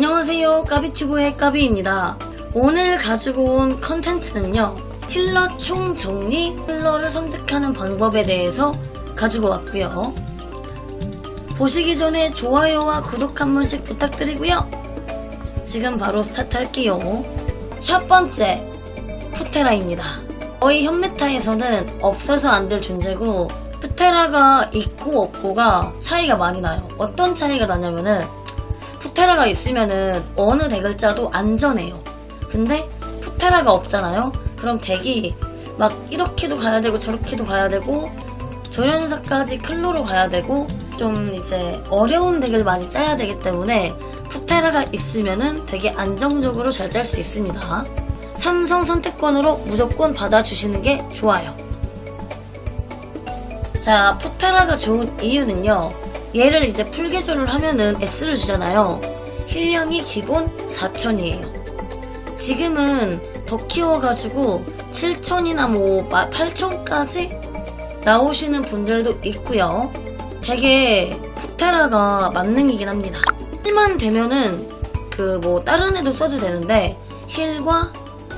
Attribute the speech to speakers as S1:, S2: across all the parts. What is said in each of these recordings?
S1: 안녕하세요. 까비튜브의 까비입니다. 오늘 가지고 온 컨텐츠는요. 힐러 총정리 힐러를 선택하는 방법에 대해서 가지고 왔고요. 보시기 전에 좋아요와 구독 한 번씩 부탁드리고요. 지금 바로 스타트 할게요. 첫 번째, 푸테라입니다. 거의 현메타에서는 없어서 안 될 존재고 푸테라가 있고 없고가 차이가 많이 나요. 어떤 차이가 나냐면은 푸테라가 있으면은 어느 짜도 안전해요. 근데 푸테라가 없잖아요. 그럼 덱이 막 이렇게도 가야 되고 저렇게도 가야 되고 조련사까지 클로로 가야 되고 좀 이제 어려운 덱을 많이 짜야 되기 때문에 푸테라가 있으면은 되게 안정적으로 잘 짤 수 있습니다. 삼성 선택권으로 무조건 받아주시는 게 좋아요. 자, 푸테라가 좋은 이유는요. 얘를 이제 풀개조를 하면은 S를 주잖아요. 힐량이 기본 4천이에요. 지금은 더 키워가지고 7천이나 뭐 8천까지 나오시는 분들도 있고요. 되게 푸테라가 만능이긴 합니다. 힐만 되면은 그 뭐 다른 애도 써도 되는데 힐과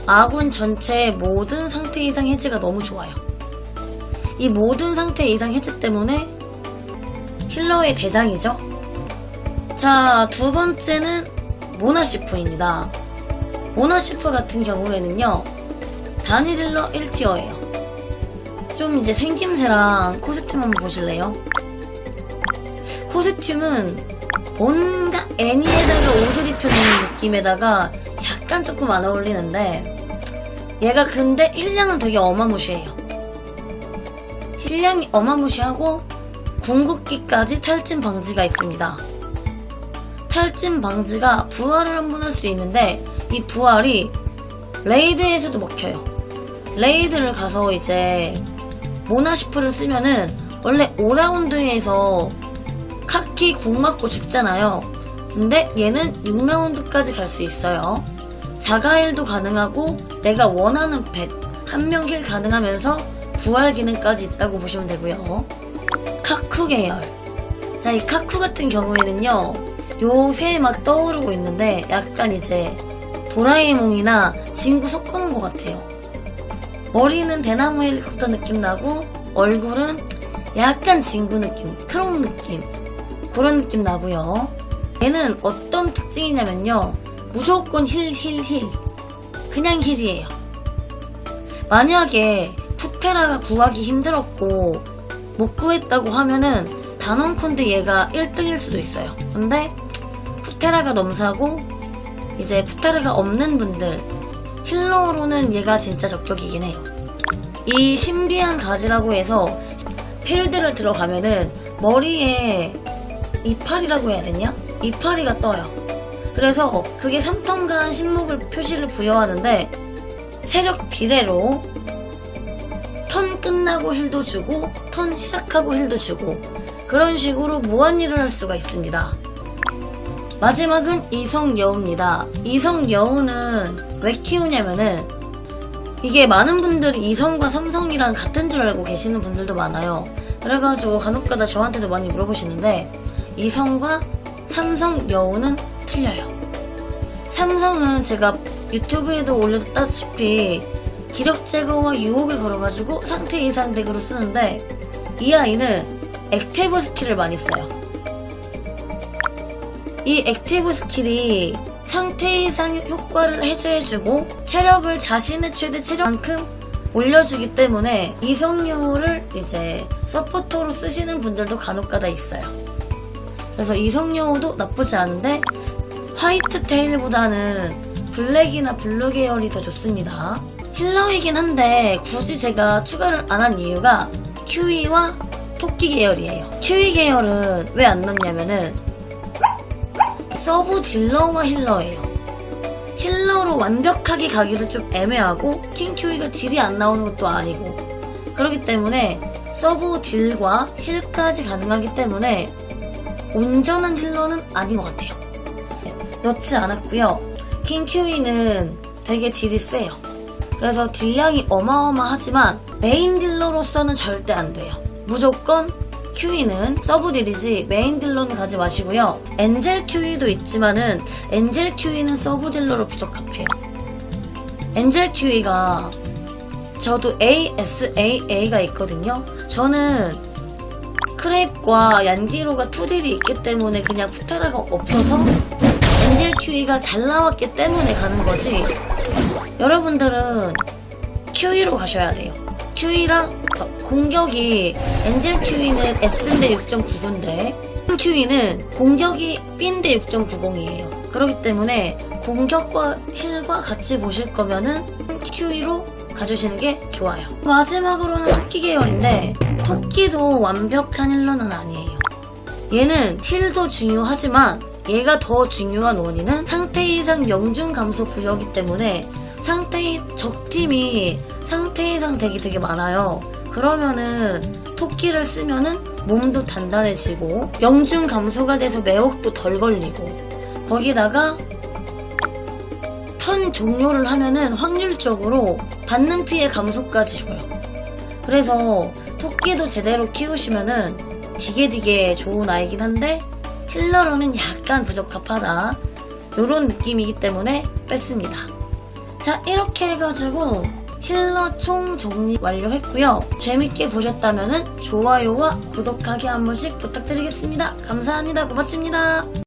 S1: 아군 전체의 모든 상태 이상 해제가 너무 좋아요. 이 모든 상태 이상 해제 때문에 힐러의 대장이죠. 자, 두 번째는 모나시프입니다. 모나시프 같은 경우에는요, 단일 힐러 1티어예요. 좀 이제 생김새랑 코스튬 한번 보실래요? 코스튬은 뭔가 애니에다가 옷을 입혀주는 느낌에다가 약간 조금 안 어울리는데, 얘가 근데 힐량은 되게 어마무시해요. 힐량이 어마무시하고 궁극기까지 탈진 방지가 있습니다. 탈진 방지가 부활을 한번할 수 있는데 이 부활이 레이드에서도 먹혀요. 레이드를 가서 이제 모나시프를 쓰면은 원래 5라운드에서 카키 궁 맞고 죽잖아요. 근데 얘는 6라운드까지 갈 수 있어요. 자가일도 가능하고 내가 원하는 펫 한명힐 가능하면서 부활 기능까지 있다고 보시면 되고요. 카쿠 계열. 자, 이 카쿠 같은 경우에는요, 요새 막 떠오르고 있는데, 약간 이제, 도라에몽이나 친구 섞어놓은 것 같아요. 머리는 대나무 헬리콥터 느낌 나고, 얼굴은 약간 진구 느낌, 크롱 느낌, 그런 느낌 나고요. 얘는 어떤 특징이냐면요, 무조건 힐, 힐, 힐. 그냥 힐이에요. 만약에 푸테라가 구하기 힘들었고 못 구했다고 하면은 단원컨대 얘가 1등일 수도 있어요. 근데 푸테라가 넘사고 이제 푸테라가 없는 분들 힐러로는 얘가 진짜 적격이긴 해요. 이 신비한 가지라고 해서 필드를 들어가면은 머리에 이파리라고 해야 되냐? 이파리가 떠요. 그래서 그게 3턴간 신목을 표시를 부여하는데 체력 비례로 턴 끝나고 힐도 주고 턴 시작하고 힐도 주고 그런 식으로 무한일을 할 수가 있습니다. 마지막은 이성여우입니다. 이성여우는 왜 키우냐면은 이게 많은 분들이 이성과 삼성이랑 같은 줄 알고 계시는 분들도 많아요. 그래가지고 간혹가다 저한테도 많이 물어보시는데 이성과 삼성 여우는 틀려요. 삼성은 제가 유튜브에도 올렸다시피 기력 제거와 유혹을 걸어가지고 상태 이상 덱으로 쓰는데 이 아이는 액티브 스킬을 많이 써요. 이 액티브 스킬이 상태 이상 효과를 해제해주고 체력을 자신의 최대 체력만큼 올려주기 때문에 이성유를 이제 서포터로 쓰시는 분들도 간혹가다 있어요. 그래서 이성유도 나쁘지 않은데 화이트 테일보다는 블랙이나 블루 계열이 더 좋습니다. 힐러이긴 한데 굳이 제가 추가를 안 한 이유가 큐이와 토끼 계열이에요. 큐이 계열은 왜 안 넣냐면은 서브 딜러와 힐러예요. 힐러로 완벽하게 가기도 좀 애매하고 킹 큐이가 딜이 안 나오는 것도 아니고 그렇기 때문에 서브 딜과 힐까지 가능하기 때문에 온전한 힐러는 아닌 것 같아요. 넣지 않았고요. 킹 큐이는 되게 딜이 세요. 그래서 딜량이 어마어마하지만 메인 딜러로서는 절대 안 돼요. 무조건 큐이는 서브 딜이지 메인 딜러는 가지 마시고요. 엔젤 큐이도 있지만은 엔젤 큐이는 서브 딜러로 부적합해요. 엔젤 큐이가 저도 ASAA가 있거든요. 저는 크레이프과 얀디로가 투딜이 있기 때문에 그냥 푸테라가 없어서 엔젤 큐이가 잘 나왔기 때문에 가는 거지. 여러분들은 큐이로 가셔야 돼요. 큐이랑 공격이 엔젤 큐이는 S인데 6.99인데 큐이는 공격이 B인데 6.90이에요. 그렇기 때문에 공격과 힐과 같이 보실 거면은 큐이로 가주시는 게 좋아요. 마지막으로는 토끼 계열인데 토끼도 완벽한 힐러는 아니에요. 얘는 힐도 중요하지만 얘가 더 중요한 원인은 상태 이상 명중 감소 부여기 때문에 상태 이- 적팀이 상태 이상 덱이 되게 많아요. 그러면은 토끼를 쓰면은 몸도 단단해지고 명중 감소가 돼서 매혹도 덜 걸리고 거기다가 턴 종료를 하면은 확률적으로 받는 피해 감소까지 줘요. 그래서 토끼도 제대로 키우시면은 되게 되게 좋은 아이긴 한데 힐러로는 약간 부적합하다. 요런 느낌이기 때문에 뺐습니다. 자, 이렇게 해가지고 힐러 총 정리 완료했고요. 재밌게 보셨다면 좋아요와 구독하기 한 번씩 부탁드리겠습니다. 감사합니다. 고맙습니다.